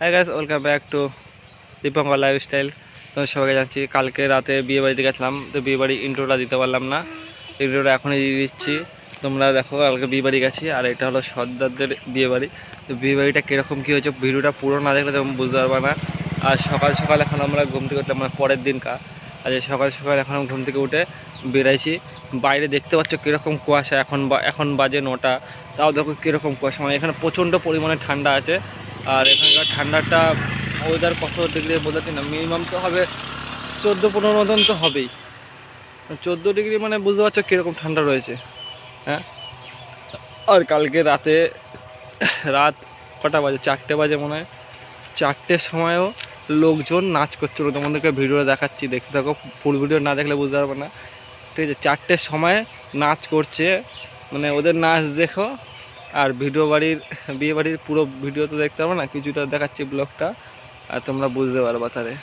হ্যাঁ guys welcome back to Dipankar lifestyle তোমার সবাইকে জানছি কালকে রাতে বিয়ে বাড়িতে গেছিলাম, তো বিয়ে বাড়ি ইন্ট্রোটা দিতে পারলাম না। ইন্ট্রোটা এখনই দিয়ে দিচ্ছি। তোমরা দেখো, কালকে বিয়ে বাড়ি গেছি, আর এটা হলো সর্দারদের বিয়ে বাড়ি। তো বিয়ে বাড়িটা কীরকম কী হয়েছে, ভিডিওটা পুরো না দেখলে তুমি বুঝতে পারবে না। আর সকাল সকাল এখন আমরা ঘুম থেকে উঠলাম মানে পরের দিনকা আজ সকাল সকাল এখন ঘুম থেকে উঠে বেরাইছি বাইরে দেখতে পাচ্ছ কীরকম কুয়াশা, এখন এখন বাজে নটা। তাও দেখো কীরকম কুয়াশা মানে এখানে প্রচণ্ড পরিমাণে ঠান্ডা আছে। আর এখানকার ঠান্ডাটা ওয়েদার কত ডিগ্রি বোঝাচ্ছি না। মিনিমাম তো হবে চোদ্দ পনেরো মতন তো হবেই। চোদ্দ ডিগ্রি মানে বুঝতে পারছ কীরকম ঠান্ডা রয়েছে হ্যাঁ? আর কালকে রাতে, রাত কটা বাজে? চারটে বাজে মনে হয়। চারটের সময়ও লোকজন নাচ করছিল। তোমাদেরকে ভিডিও দেখাচ্ছি, দেখতে থাকো। ফুল ভিডিও না দেখলে বুঝতে পারবে না। ঠিক আছে, চারটের সময় নাচ করছে। মানে ওদের নাচ দেখো। আর ভিডিও বাড়ির, বিয়ে বাড়ির পুরো ভিডিও তো দেখতে পারবে না, কিছুটা দেখাচ্ছি ব্লগটা, আর তোমরা বুঝতে পারবা তাহলে।